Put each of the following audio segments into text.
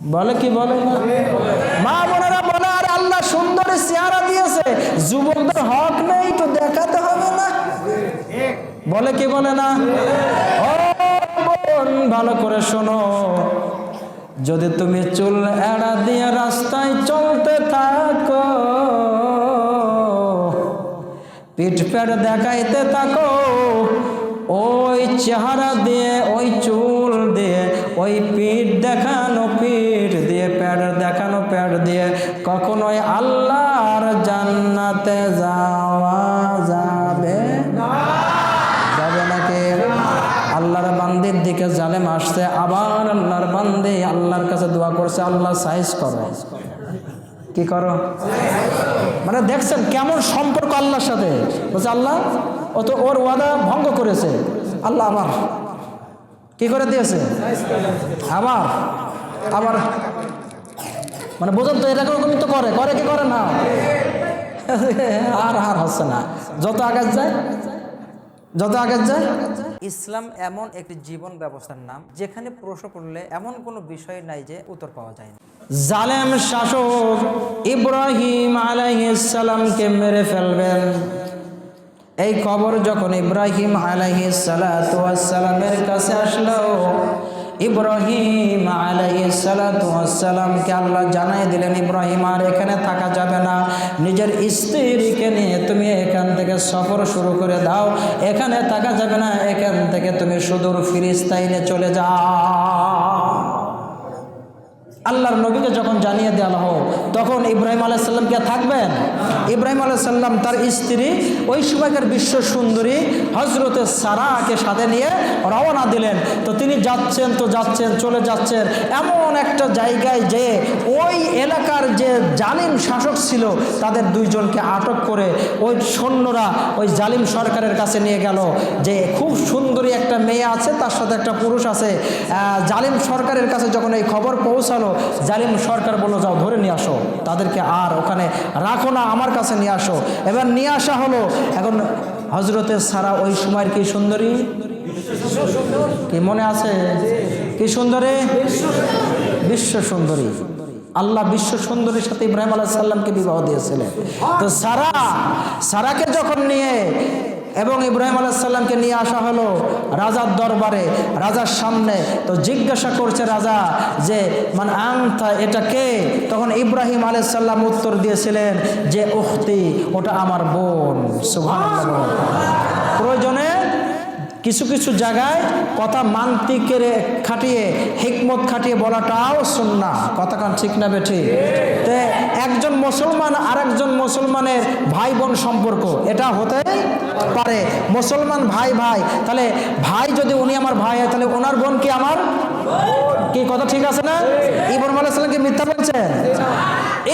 বলে কি বলে? মা বোনেরা বলে, আর আল্লাহ সুন্দর চেহারা দিয়েছে, যুবকদের হক নেই, তো দেখাতে হবে না। বলে কি বলে না? ভালো করে শোনো। যদি তুমি চুল এড়া দিয়ে রাস্তায় চলতে থাকো, পিঠ পেট দেখাইতে থাকো, ওই চেহারা দিয়ে, ওই চুল দিয়ে, ওই পিঠ দেখানো পিঠ কখনোই আল্লাহর জান্নাতে যাওয়া যাবে যাবে নাকি? আল্লাহর বান্দির দিকে জালেম আসছে, আবার আল্লাহর বান্দি আল্লাহর কাছে দোয়া করছে, আল্লাহ সাইজ করো। কি করো? মানে দেখছেন কেমন সম্পর্ক আল্লাহর সাথে। বলছে, আল্লাহ, ও তো ওর ওয়াদা ভঙ্গ করেছে। আল্লাহ আবার কি করে দিয়েছে? আবার আবার মানে বোঝেন তো এটা এরকমই তো করে করে কি করে না? আর আর হচ্ছে না। যত আগে যায় যত আগে যায়। ইসলাম এমন একটি জীবন ব্যবস্থার নাম যেখানে প্রশ্ন করলে এমন কোনো বিষয় নাই যে উত্তর পাওয়া যায় না। জালেম শাসক ইব্রাহিম আলাইহিসসালামকে মেরে ফেলবেন। এই খবর যখন ইব্রাহিম আলাইহি সালামের কাছে আসলো ইব্রাহিম আলাইহি সালামকে আল্লাহ জানাই দিলেন, ইব্রাহিম, আর এখানে থাকা যাবে না। নিজের স্ত্রীকে নিয়ে তুমি এখান থেকে সফর শুরু করে দাও। এখানে থাকা যাবে না, এখান থেকে তুমি সুদূর ফিরিস্তাইনে চলে যাও। আল্লাহর নবীকে যখন জানিয়ে দেওয়া হোক তখন ইব্রাহিম আলাইসাল্লাম কে থাকবেন? ইব্রাহিম আলাইসাল্লাম তার স্ত্রী ওই সময়কার বিশ্ব সুন্দরী হজরতে সারাকে সাথে নিয়ে রওনা দিলেন। তো তিনি যাচ্ছেন, তো যাচ্ছেন, চলে যাচ্ছেন। এমন একটা জায়গায় যে ওই এলাকার যে জালিম শাসক ছিল, তাদের দুইজনকে আটক করে ওই সৈন্যরা ওই জালিম সরকারের কাছে নিয়ে গেল যে খুব সুন্দরী একটা মেয়ে আছে, তার সাথে একটা পুরুষ আছে। জালিম সরকারের কাছে যখন এই খবর পৌঁছালো জালিম সরকার বলল, যাও ধরে নিয়ে আসো। তাদেরকে আর ওখানে রাখো না, আমার কাছে নিয়ে আসো। এবার নিয়ে আসা হলো। এখন হজরতের সারা ওই সময়ের কি সুন্দরী? কি মনে আছে? কি সুন্দরী? বিশ্ব সুন্দরী। আল্লাহ বিশ্ব সুন্দরীর সাথে ইব্রাহিম আলাহ সাল্লামকে বিবাহ দিয়েছিলেন। তো সারা, সারাকে যখন নিয়ে এবং ইব্রাহিম আলাইসাল্লামকে নিয়ে আসা হলো রাজার দরবারে, রাজার সামনে। তো জিজ্ঞাসা করছে রাজা যে মানে আংথা এটা কে? তখন ইব্রাহিম আলাইসাল্লাম উত্তর দিয়েছিলেন যে, উখতি, ওটা আমার বোন। সুভান প্রয়োজনে কিছু কিছু জায়গায় কথা মান্তিকের খাটিয়ে, হিকমত খাটিয়ে বলাটাও শুননা কথা কান ঠিক না বেঠি? তে একজন মুসলমান আর একজন মুসলমানের ভাই বোন সম্পর্ক, এটা হতে পারে। মুসলমান ভাই ভাই তাহলে ভাই যদি উনি আমার ভাই হয়, তাহলে ওনার বোন কি আমার? কি কথা ঠিক আছে না? ইব্রাহিম আলাইহিস সালাম কি মিথ্যা বলছেন?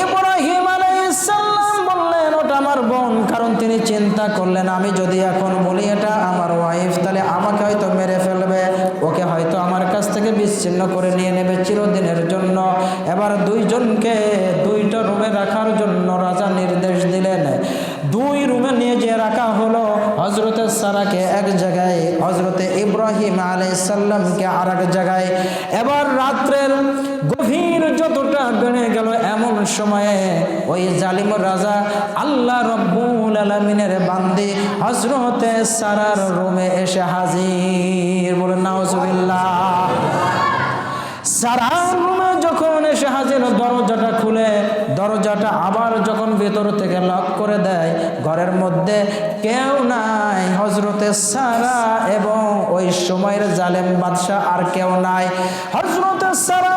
ইব্রাহিম আলাইহিস সালাম ওটা আমার বোন, কারণ তিনি চিন্তা করলেন, আমি যদি এখন বলি এটা আমার ওয়াইফ তাহলে আমাকে হয়তো মেরে ফেলবে, ওকে হয়তো আমার কাছ থেকে বিচ্ছিন্ন করে নিয়ে নেবে চিরদিনের জন্য। এবার দুইজনকে দুইটা রুমে রাখার জন্য রাজা নির্দেশ দিলেন। দুই রুমে নিয়ে যে রাখা হলো হজরতে সারাকে এক জায়গায় হজরতে ইব্রাহিম আলাইসাল্লামকে আর এক জায়গায়। এবার রাত্রের গভীর যতটা বেড়ে গেল, এমন সময়ে ওই জালিম রাজা আল্লাহ রব্বুল আলমিনের বান্দি হজরতে সারার রুমে এসে হাজির। বলে নাউজুবিল্লাহ। সারা রুমে যখন এসে হাজির, দরজাটা খুলে দরজাটা আবার যখন ভেতর থেকে লক করে দেয়, ঘরের মধ্যে কেউ নাই। হজরতে সারা এবং ওই সময়ের জালেম বাদশাহ আর কেউ নাই। হজরতে সারা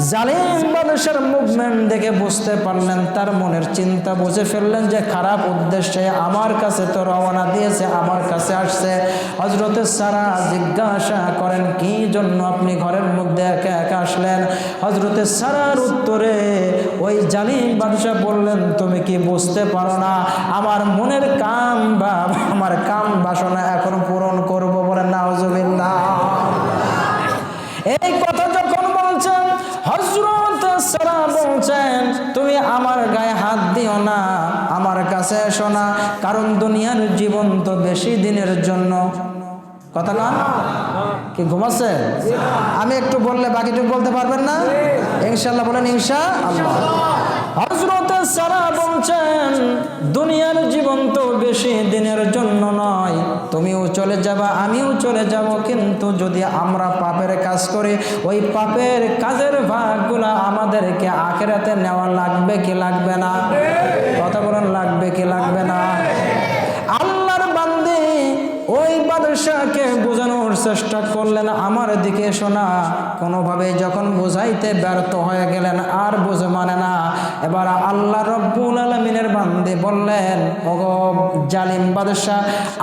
জালিম মানুষের মুভমেন্ট দেখে বুঝতে পারলেন, তার মনের চিন্তা বুঝে ফেললেন যে খারাপ উদ্দেশ্যে আমার কাছে তো রওনা দিয়েছে, আমার কাছে আসছে। হজরতে সারা জিজ্ঞাসা করেন, কি জন্য আপনি ঘরের মধ্যে একা একা আসলেন? হজরতে সারার উত্তরে ওই জালিম বাদশাহ বললেন, তুমি কি বুঝতে পারো না? আমার মনের কাম বা আমার কাম বাসনা এখন পূরণ করব বলে নাউজুবিল্লাহ এই কথা হজরত সারা বলছেন, তুমি আমার গায়ে হাত দিও না, আমার কাছে এসো না, কারণ দুনিয়ার জীবন তো বেশি দিনের জন্য। কথা না? কি ঘুমাচ্ছে? আমি একটু বললে বাকিটুকু বলতে পারবেন না? ইনশাল্লাহ বলেন ইনশা আল্লাহ হজরত সারা বলছেন, দুনিয়ার জীবন তো বেশি দিনের জন্য নয়। তুমিও চলে যাবা, আমিও চলে যাব। কিন্তু যদি আমরা পাপের কাজ করি, ওই পাপের কাজের ভাগগুলা আমাদেরকে আখেরাতে নেওয়া লাগবে কি লাগবে না? কথা বলেন লাগবে কি লাগবে না? বাদশাহকে বোঝানোর চেষ্টা করলেন, আমার দিকে শোনা কোনোভাবে যখন বোঝাইতে ব্যর্থ হয়ে গেলেন, আর বোঝে মানে না। এবার আল্লাহ রব্বুল আলমিনের বান্দে বললেন, ওগো জালিম বাদশাহ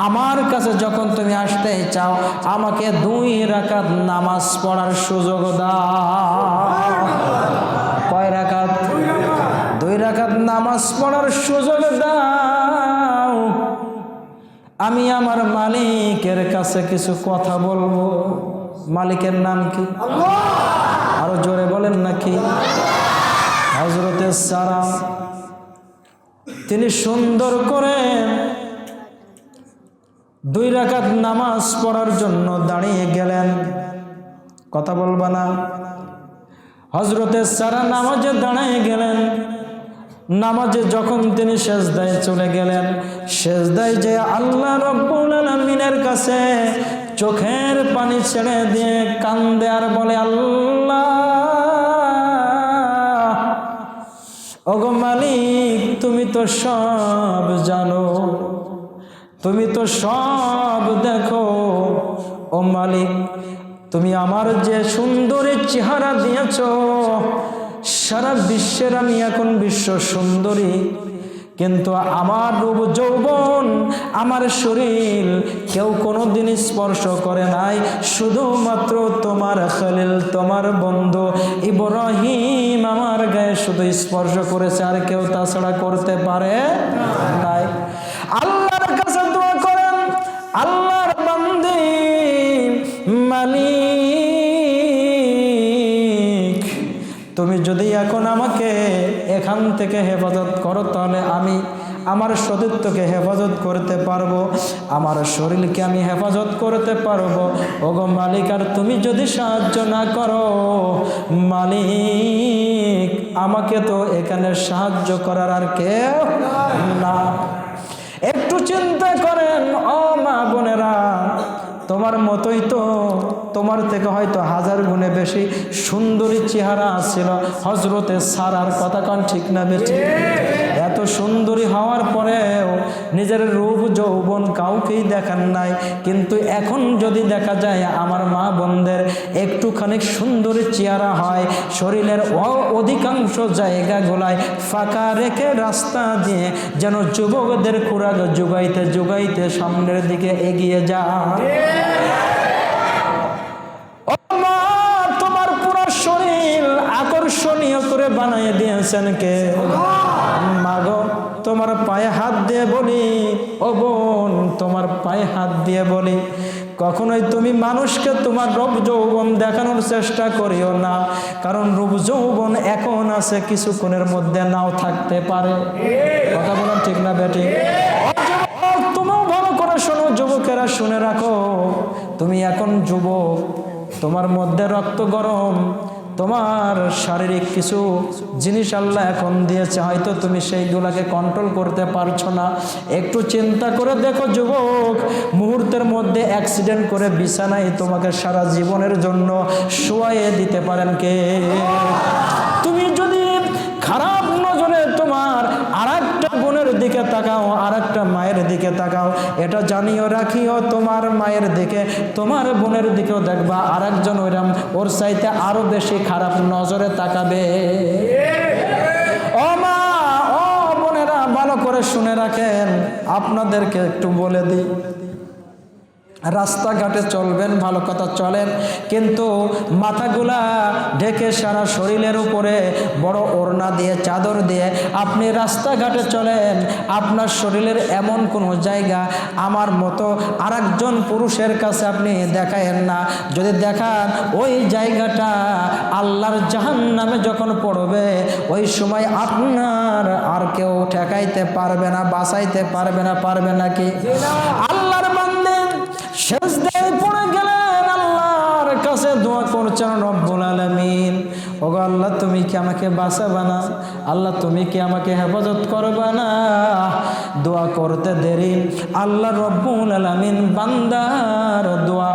আমার কাছে যখন তুমি আসতে চাও, আমাকে দুই রাকাত নামাজ পড়ার সুযোগ দাও। কয় রাকাত? দুই রাকাত নামাজ পড়ার সুযোগ দাও। আমি আমার মালিকের কাছে কিছু কথা বলব। মালিকের নাম কি? আরও জোরে বলেন নাকি? হজরতে সারা। তিনি সুন্দর করে দুই রাকাত নামাজ পড়ার জন্য দাঁড়িয়ে গেলেন। কথা বলবা না। হজরতে সারা নামাজে দাঁড়িয়ে গেলেন। নামাজে যখন তিনি সেজদায় চলে গেলেন, সেজদায় যে আল্লাহ রব্বুল আলমিনের কাছে চোখের পানি ছেড়ে দিয়ে কান্দে আর বলে, আল্লাহ, ওগো মালিক, তুমি তো সব জানো, তুমি তো সব দেখো, ও মালিক, তুমি আমার যে সুন্দরী চেহারা দিয়েছ সারা বিশ্বের আমি এখন বিশ্ব সুন্দরী। কিন্তু আমার রূপ যৌবন, আমার শরীর কেউ কোনো দিন স্পর্শ করে নাই। শুধুমাত্র তোমার খালিল, তোমার বন্ধু ইব্রাহিম আমার গায়ে শুধু স্পর্শ করেছে, আর কেউ তাছাড়া করতে পারে নাই। আল্লাহর কাছে দোয়া করেন, আল্লাহর বান্দি, মালিক। যদি এখন আমাকে এখান থেকে হেফাজত করো, তাহলে আমি আমার সতীত্বকে হেফাজত করতে পারব, আমার শরীরকে আমি হেফাজত করতে পারব। ওগো মালিক, আর তুমি যদি সাহায্য না করো, মালিক, আমাকে তো এখানে সাহায্য করার আর কেউ না। একটু চিন্তা করেন, ও মা বোনেরা, তোমার মতোই তো তোমার থেকে হয়তো হাজার গুণে বেশি সুন্দরী চেহারা ছিল হজরতে সারার কথা কান ঠিক না বেশি এত সুন্দরী হওয়ার পরেও নিজের রূপ যৌবন কাউকেই দেখান নাই। কিন্তু এখন যদি দেখা যায় আমার মা বোনদের একটুখানি সুন্দরী চেহারা হয়, শরীরের অধিকাংশ জায়গাগুলায় ফাঁকা রেখে রাস্তা দিয়ে যেন যুবকদের খুরাক যুগাইতে যুগাইতে সামনের দিকে এগিয়ে যায় বানিয়ে দিয়েছেন কে? মাগো, তোমার পায়ে হাত দিয়ে বলি, ও বোন, তোমার পায়ে হাত দিয়ে বলি, কখনোই তুমি মানুষকে তোমার রূপ যৌবন দেখানোর চেষ্টা করিও না, কারণ রূপ যৌবন এখন আছে কিছুক্ষণের মধ্যে, নাও থাকতে পারে। কথা বলেন ঠিক না, বেটি? তুমিও ভালো করে শোনো, যুবকেরা শুনে রাখো, তুমি এখন যুবক, তোমার মধ্যে রক্ত গরম তোমার শারীরিক কিছু জিনিস আল্লাহ এখন দিয়েছে, হয়তো তুমি সেইগুলাকে কন্ট্রোল করতে পারছ না। একটু চিন্তা করে দেখো যুবক, মুহূর্তের মধ্যে অ্যাক্সিডেন্ট করে বিছানায় তোমাকে সারা জীবনের জন্য শোয়াইয়ে দিতে পারেন কে? তুমি যদি খারাপ নজরে তোমার আর একটা বোনের দিকে তাকাও আর একটা মায়ের দিকে তাকাও। এটা জানিও, রাখিও তোমার মায়ের দিকে, তোমার বোনের দিকেও দেখবা আর একজন ওইরাম ওর চাইতে আরও বেশি খারাপ নজরে তাকাবে। ও বোনেরা, ভালো করে শুনে রাখেন। আপনাদেরকে একটু বলে দিই। রাস্তাঘাটে চলবেন ভালো কথা চলেন। কিন্তু মাথাগুলা ঢেকে সারা শরীরের উপরে বড় ওড়না দিয়ে চাদর দিয়ে আপনি রাস্তাঘাটে চলেন আপনার শরীরের এমন কোনো জায়গা আমার মতো আরেকজন পুরুষের কাছে আপনি দেখায়েন না। যদি দেখান ওই জায়গাটা আল্লাহর জাহান নামে যখন পড়বে ওই সময় আপনার আর কেউ ঠেকাইতে পারবে না বাঁচাইতে পারবে না পারবে নাকি আল্লাহর সেজদায় পড়ে গেলেন আল্লাহর কাছে দোয়া করছেন রব্বুল আলামিন। ওগো আল্লাহ, তুমি কি আমাকে বাঁচাবা না? আল্লাহ, তুমি কি আমাকে হেফাজত করবা না? দোয়া করতে দেরি। আল্লাহ রব্বুল আলামিন বান্দার দোয়া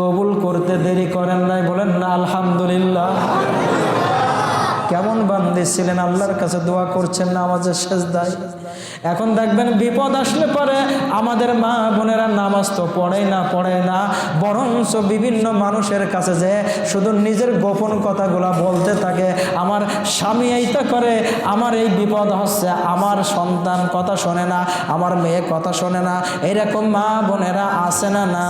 কবুল করতে দেরি করেন নাই। বলেন না, আলহামদুলিল্লাহ। কেমন বান্দি ছিলেন? আল্লাহর কাছে দোয়া করছেন না আমাদের সেজদায়। এখন দেখবেন বিপদ আসলে পরে আমাদের মা বোনেরা নামাজ তো পড়ে না পড়ে না। বরঞ্চ বিভিন্ন মানুষের কাছে যে শুধু নিজের গোপন কথাগুলা বলতে থাকে, আমার স্বামী এইটা করে, আমার এই বিপদ হচ্ছে, আমার সন্তান কথা শোনে না, আমার মেয়ে কথা শোনে না। এরকম মা বোনেরা আসে না না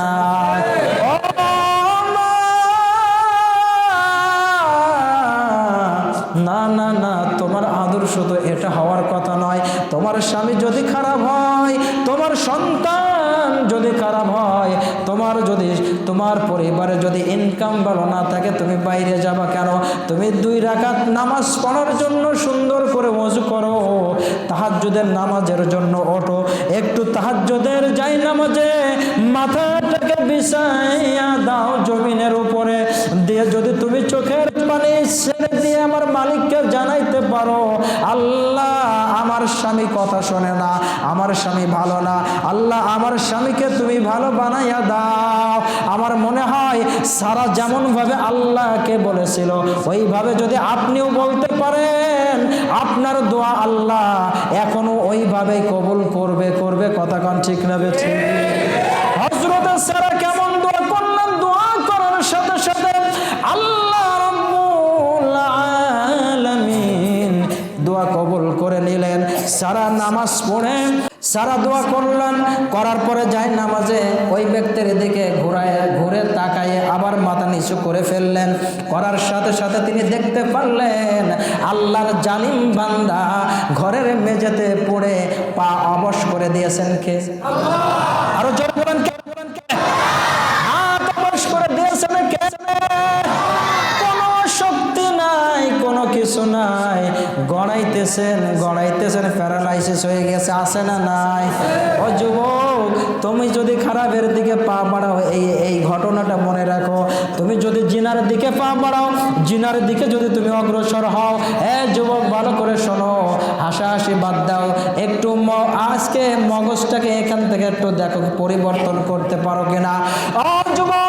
না না, তোমার আদর্শ তো এটা হওয়ার কথা নয়। তোমার স্বামী যদি খারাপ হয়, তোমার সন্তান যদি খারাপ হয়, তোমার যদি, তোমার পরিবারে যদি ইনকাম ভালো না থাকে, তুমি বাইরে যাবা কেন? তুমি দুই রাকাত নামাজ পড়ার জন্য সুন্দর করে ওযু করো। তাহাজ্জুদের নামাজের জন্য ওঠো। একটু তাহাজ্জুদের যাই নামাজে, মাথাটাকে বিছাইয়া দাও জমিনের উপরে। দিয়ে যদি তুমি চোখের পানি ছেড়ে দিয়ে আমার মালিককে জানাইতে পারো, আল্লাহ আমার স্বামী কথা শোনে না, আমার স্বামী ভালো না। আল্লাহ আমার স্বামীকে তুমি ভালো বানাইয়া দাও। আমার মনে হয় সারা যেমন ভাবে আল্লাহকে বলেছিল, ওইভাবে যদি আপনিও বলতে পারেন, আপনার দোয়া আল্লাহ এখনও ওইভাবেই কবুল করবে করবে। কথা কন ঠিক না বেছে হজরত সারা সারা নামাজ পড়ে সারা দোয়া করলেন, করার পরে যায় নামাজে, ওই ব্যক্তির দিকে ঘুরায়, ঘুরে তাকায়ে আবার মাথা নিচু করে ফেললেন। করার সাথে সাথে তিনি দেখতে পারলেন, আল্লাহর জালিম বান্দা ঘরের মেঝেতে পড়ে পা অবশ করে দিয়েছেন কে? আরও জোর বলেন কে? হাত অবশ করে দিয়েছেন কে কোনো শক্তি নাই কোনো কিছু নাই গড়াইতেছেন গড়াইতেছেন, প্যারালাইসিস হয়ে গেছে আসে না নাই? ও যুবক, তুমি যদি খারাপের দিকে পা বাড়াও, এই এই ঘটনাটা মনে রাখো। তুমি যদি জিনার দিকে পা বাড়াও, জিনার দিকে যদি তুমি অগ্রসর হও, এ যুবক, ভালো করে শোনো, হাসাহাসি বাদ দাও। একটু আজকে মগজটাকে এখান থেকে একটু দেখো, পরিবর্তন করতে পারো কিনা। ও যুবক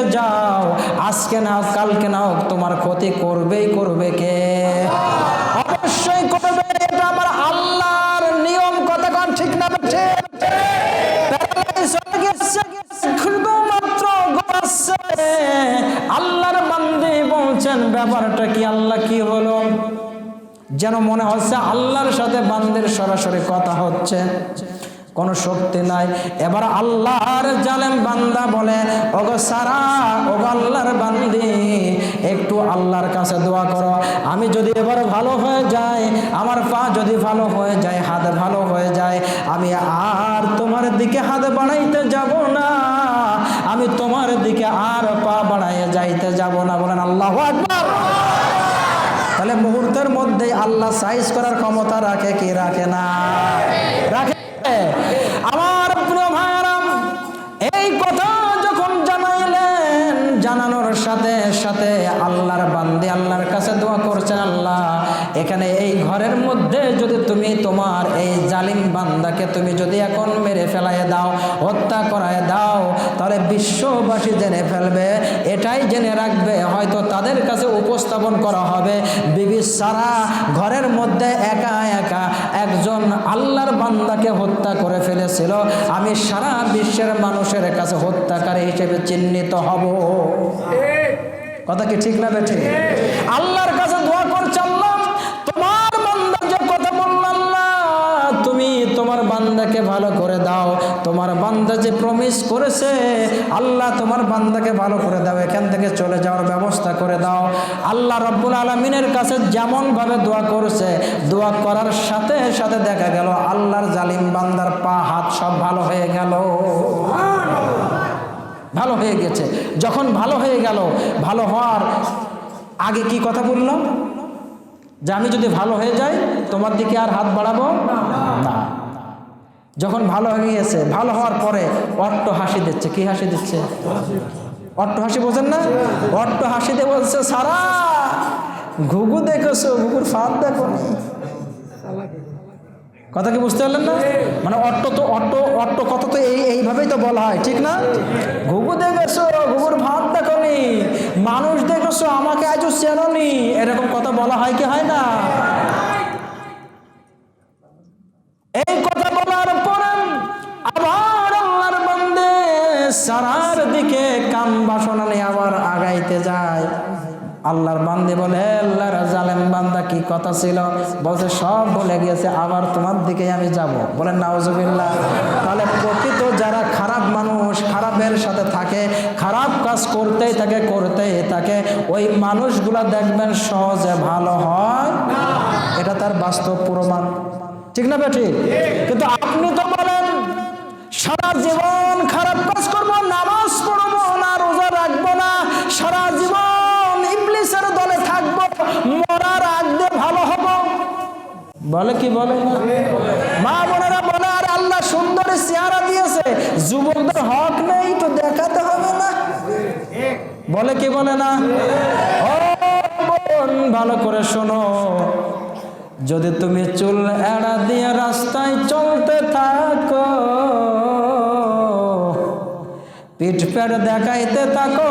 দিকে যাও, আজকে না হোক কালকে না হোক তোমার ক্ষতি করবেই করবে কে? অবশ্যই করবে, এটা আমার আল্লাহর নিয়ম ঠিক না। আল্লাহর বলছেন, ব্যাপারটা কি, আল্লাহ কি হলো? যেন মনে হচ্ছে, আল্লাহর সাথে বান্দের সরাসরি কথা হচ্ছে। কোনো শক্তি নাই। এবার আল্লাহর জালেম বান্দা বলে, ওগো সারা, ওগো আল্লাহর বান্দি, একটু আল্লাহর কাছে দোয়া করো। আমি যদি এবার ভালো হয়ে যাই, আমার পা যদি ভালো হয়ে যায়, হাত ভালো হয়ে যায়, আমি আর তোমার দিকে হাত বাড়াইতে যাব না। আমি তোমার দিকে আর পা বাড়াইয়ে যাইতে যাব না। বলেন, আল্লাহ আকবার। তাহলে মুহূর্তের মধ্যে আল্লাহ সাইজ করার ক্ষমতা রাখে কি? রাখে না। রাখে আমার প্রিয় ভাইরাম এই কথা যখন জানাইলেন, জানানোর সাথে সাথে আল্লাহর বান্দি আল্লাহর কাছে দোয়া করছেন, আল্লাহ এখানে এই ঘরের মধ্যে যদি তুমি তোমার এই জালিম বান্দাকে তুমি যদি এখন মেরে ফেলায় দাও হত্যা করায় দাও তাহলে বিশ্ববাসী জেনে ফেলবে এটাই জেনে রাখবে হয়তো তাদের কাছে উপস্থাপন করা হবে। বিবি সারা ঘরের মধ্যে একা একা একজন আল্লাহর বান্দাকে হত্যা করে ফেলেছিল। আমি সারা বিশ্বের মানুষের কাছে হত্যাকারী হিসেবে চিহ্নিত হব। কথা কি ঠিক না বেঠে আল্লাহর কাছে দোয়া বান্দাকে ভালো করে দাও। তোমার বান্দা যে প্রমিস করেছে, আল্লাহ তোমার বান্দাকে ভালো করে দাও। এখান থেকে চলে যাওয়ার ব্যবস্থা করে দাও। আল্লাহ রব্বুল আলমিনের কাছে যেমন ভাবে দোয়া করছে, দোয়া করার সাথে সাথে দেখা গেল, আল্লাহর জালিম বান্দার পা, হাত সব ভালো হয়ে গেল। ভালো হয়ে গেছে। যখন ভালো হয়ে গেল, ভালো হওয়ার আগে কি কথা বললাম? যে আমি যদি ভালো হয়ে যাই, তোমার দিকে আর হাত বাড়াবো? না। যখন ভালো হয়ে গিয়েছে ভালো হওয়ার পরে অট্ট হাসি দিচ্ছে। কি হাসি দিচ্ছে? অট্ট হাসি বোঝেন না? অট্ট হাসি দিয়ে বলছে, সারা, ঘুঘু দেখেছ, ঘুঘুর ফাঁদ দেখো কথা কি বুঝতে পারলেন না? মানে অট্ট তো, অট্ট অট্ট কত তো এই, এইভাবেই তো বলা হয়, ঠিক না? ঘুঘু দেখেছ, ঘুঘুর ভাত দেখনি মানুষ দেখেছ, আমাকে আজও চেননি এরকম কথা বলা হয় কি হয় না? এই কথা বলার পরে আবার আল্লাহর বান্দে সারার দিকে কাম বাসনা নিয়ে আবার আগাইতে যায়। আল্লাহর বান্দে বলে আল্লাহর জালেম বান্দা, কি কথা ছিল? বলছে, সব বলে গিয়েছে, আবার তোমার দিকে আমি যাব। বলেন, নাউজুবিল্লাহ। তাহলে প্রকৃত যারা খারাপ মানুষ, খারাপের সাথে থাকে, খারাপ কাজ করতেই থাকে করতেই থাকে, ওই মানুষগুলা দেখবেন সহজে ভালো হয়। এটা তার বাস্তব প্রমাণ। ঠিক না বেঠি কিন্তু আপনি তো বলেন, সারা জীবন খারাপ বলে কি বলে? মা বোনেরা বলে, আর আল্লাহ সুন্দর চেহারা দিয়েছে, যুবকদের হক নেই, তো দেখাতে হবে না। বলে কি বলে না? ভালো করে শোনো। যদি তুমি চুল এড়া দিয়ে রাস্তায় চলতে থাকো, পিঠ পেট দেখাইতে থাকো,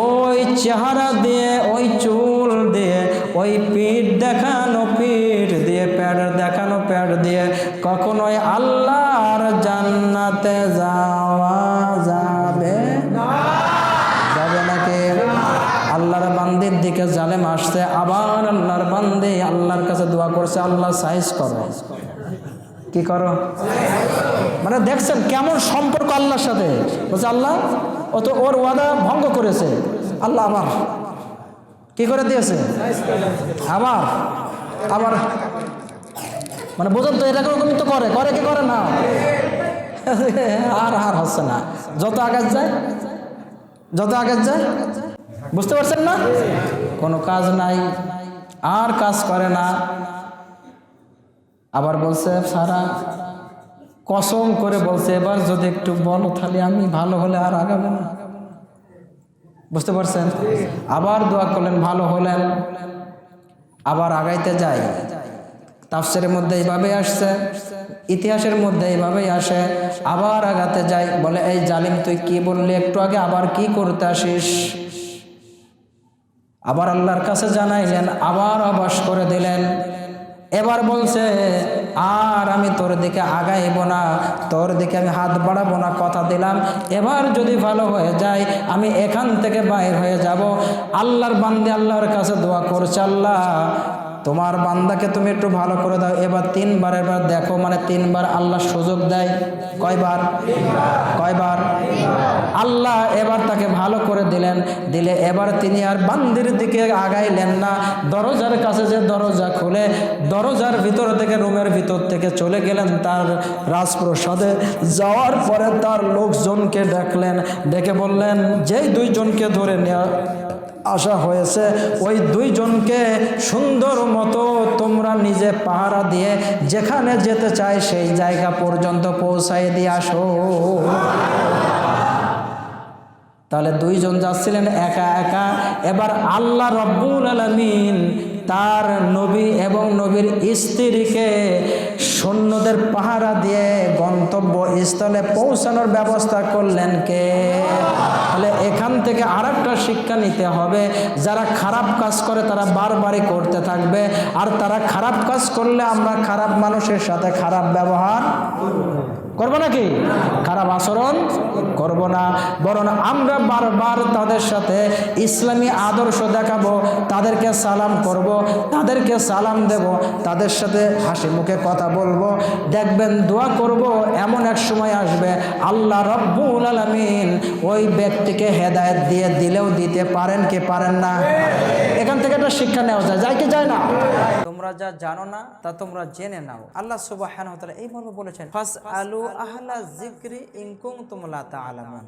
ওই চেহারা দিয়ে, ওই চুল দিয়ে ওই পিঠ দেখানো, পিঠ দিয়ে প্যাড দেখানো প্যাড দিয়ে কখনোই আল্লাহর জান্নাতে যাওয়া যাবে যাবে নাকি? আল্লাহর বান্দির দিকে জালেম আসছে, আবার আল্লাহর বান্দি আল্লাহর কাছে দোয়া করছে, আল্লাহ সাইজ করো। কি করো? মানে দেখছেন কেমন সম্পর্ক আল্লাহর সাথে? বলছে, আল্লাহ, ও তো ওর ওয়াদা ভঙ্গ করেছে। আল্লাহ আবার কি করে দিয়েছে? আবার? আবার? মানে বোঝেন তো এটা রকমই তো করে। করে কি করে না? আর আর হচ্ছে না। যত আগে যায়, যত আগে যায়, বুঝতে পারছেন না? কোনো কাজ নাই, আর কাজ করে না। আবার বলছে, সারা কসম করে বলছে, এবার যদি একটু বলো, তাহলে আমি ভালো হলে আর আগাবো না। বুঝতে পারছেন? আবার দোয়া করলেন, ভালো হলেন। আবার আগাইতে যাই তাফসের মধ্যে এইভাবেই আসছে, ইতিহাসের মধ্যে এইভাবেই আসে। আবার আগাতে যাই বলে, এই জালিম, তুই কি বললি? একটু আগে আবার কি করতে আসিস? আবার আল্লাহর কাছে জানাইলেন, আবার অবাস করে দিলেন। এবার বলছে, আর তোর দিকে আগাইব না, তোর দিকে আমি হাত বাড়াবো না, কথা দিলাম। এবার যদি ভালো হয়ে যায়, আমি এখান থেকে বাইর হয়ে যাব। আল্লাহর বান্দে আল্লাহর কাছে দোয়া করছে, আল্লাহ তোমার বান্দাকে তুমি একটু ভালো করে দাও। এবার তিনবার, এবার দেখো মানে তিনবার আল্লাহ সুযোগ দেয়। কয়বার? কয়বার? আল্লাহ এবার তাকে ভালো করে দিলেন। দিলে এবার তিনি আর বান্দির দিকে আগাইলেন না। দরজার কাছে যে দরজা খুলে, দরজার ভিতর থেকে, রুমের ভিতর থেকে চলে গেলেন তার রাজপ্রসাদে। যাওয়ার পরে তার লোকজনকে ডাকলেন ডেকে বললেন, যেই দুইজনকে ধরে নেওয়া আসা হয়েছে, ওই দুইজনকে সুন্দর মতো তোমরা নিজে পাহারা দিয়ে যেখানে যেতে চাই সেই জায়গা পর্যন্ত পৌঁছাই দিয়ে আসো। তাহলে দুইজন যাচ্ছিলেন একা একা। এবার আল্লাহ রব্বুল আলমিন তার নবী এবং নবীর স্ত্রীকে সৈন্যদের পাহারা দিয়ে গন্তব্য স্থলে পৌঁছানোর ব্যবস্থা করলেন কে? তাহলে এখান থেকে আর শিক্ষা নিতে হবে। যারা খারাপ কাজ করে তারা বারবারই করতে থাকবে। আর তারা খারাপ কাজ করলে আমরা খারাপ মানুষের সাথে খারাপ ব্যবহার করব নাকি? খারাপ আচরণ করব না। বরং আমরা বারবার তাদের সাথে ইসলামী আদর্শ দেখাবো, তাদেরকে সালাম করব, তাদেরকে সালাম দেব, তাদের সাথে হাসি মুখে কথা বলব। দেখবেন দোয়া করব, এমন এক সময় আসবে আল্লাহ রব্বুল আলমিন ওই ব্যক্তিকে হেদায়ত দিয়ে দিলেও দিতে পারেন কি পারেন না? এখান থেকে একটা শিক্ষা নেওয়া যায় যায় কি যায় না? তোমরা যা জানো না, তা তোমরা জেনে নাও। আল্লাহ সুবাহ এই মর্ম বলেছেন ফাস আলু আহলা জিক্রি ইংকুং তুমলা তা আলামান